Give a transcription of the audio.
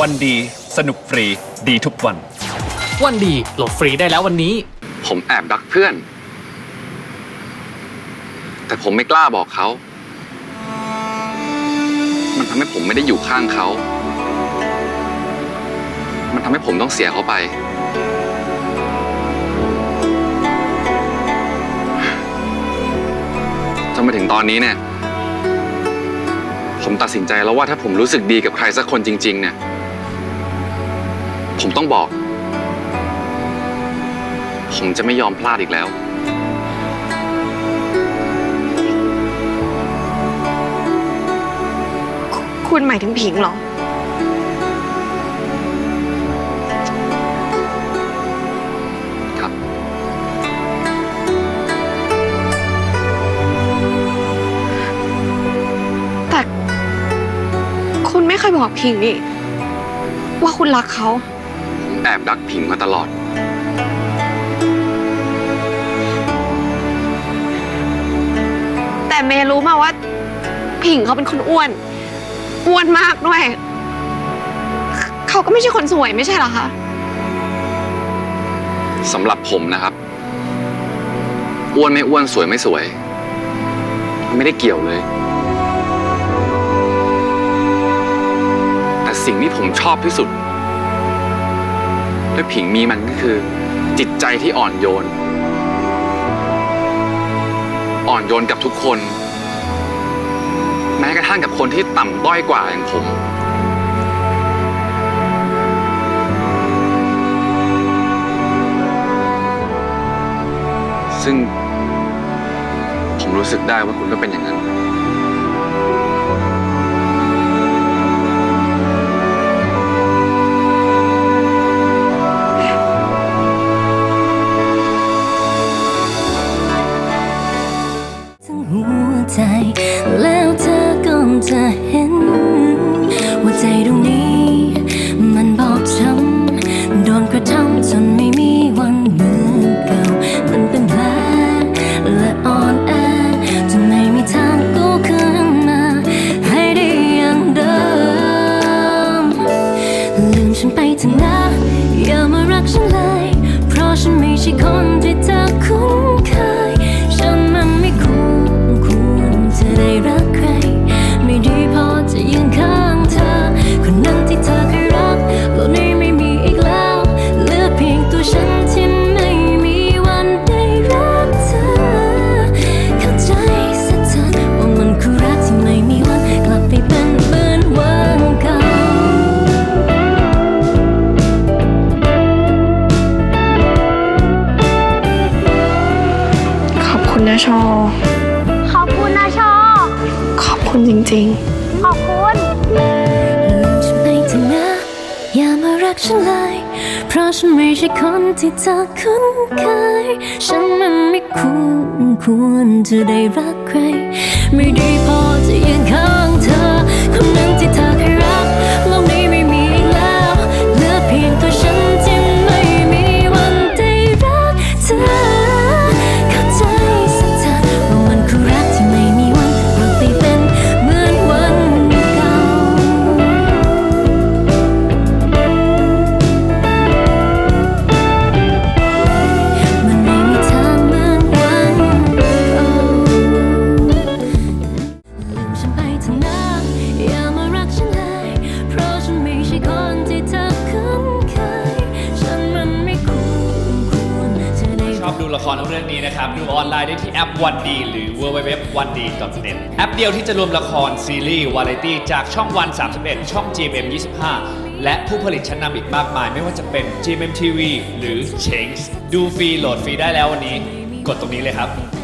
วันดี สนุกฟรีดีทุกวัน วันดีโหลดฟรีได้แล้ววันนี้ ผมแอบรักเพื่อน แต่ผมไม่กล้าบอกเขา มันทำให้ผมไม่ได้อยู่ข้างเขา มันทำให้ผมต้องเสียเขาไป จนมาถึงตอนนี้เนี่ย ผมตัดสินใจแล้วว่าถ้าผมรู้สึกดีกับใครสักคนจริง ๆ เนี่ย ผมต้องบอก ผมจะไม่ยอมพลาดอีกแล้ว คุณหมายถึงผิงเหรอ ครับ แต่ คุณไม่เคยบอกผิงนี่ ว่าคุณรักเขาผม แอบรักผิงมาตลอด แต่เมย์รู้มาว่า ผิงเขาเป็นคนอ้วน อ้วนมากด้วย เขาก็ไม่ใช่คนสวยไม่ใช่เหรอคะ สำหรับผมนะครับ อ้วนไม่อ้วนสวยไม่สวย ไม่ได้เกี่ยวเลย แต่สิ่งที่ผมชอบที่สุด และผิงมีมันก็คือ จิตใจที่อ่อนโยน อ่อนโยนกับทุกคน แม้กระทั่งกับคนที่ต่ำต้อยกว่าอย่างผม ซึ่งผมรู้สึกได้ว่าคุณก็เป็นอย่างนั้น เธอนะอย่ามารักฉันเลย เพราะฉันไม่ใช่คนที่เธอคุ้น นะชอ ขอบคุณนะชอ ขอบคุณจริงขอบคุณ ลืมฉันไปเถอะนะอย่ามารักฉันเลย เพราะฉันไม่ใช่คนที่เธอคุ้นเคย ฉันมันไม่คู่ควรจะได้รักใคร ไม่ดีพอจะยืนข้างเธอ รเรื่องนี้นะครับ ดูออนไลน์ได้ที่แอปวันดีหรือ www.1d.net แอปเดียวที่จะรวมละครซีรีส์วาไรตี้จากช่องวัน 31 ช่อง GMM 25 และผู้ผลิตชั้นนำอีกมากมาย ไม่ว่าจะเป็น GMM TV หรือ Change ดูฟรีโหลดฟรีได้แล้ววันนี้ กดตรงนี้เลยครับ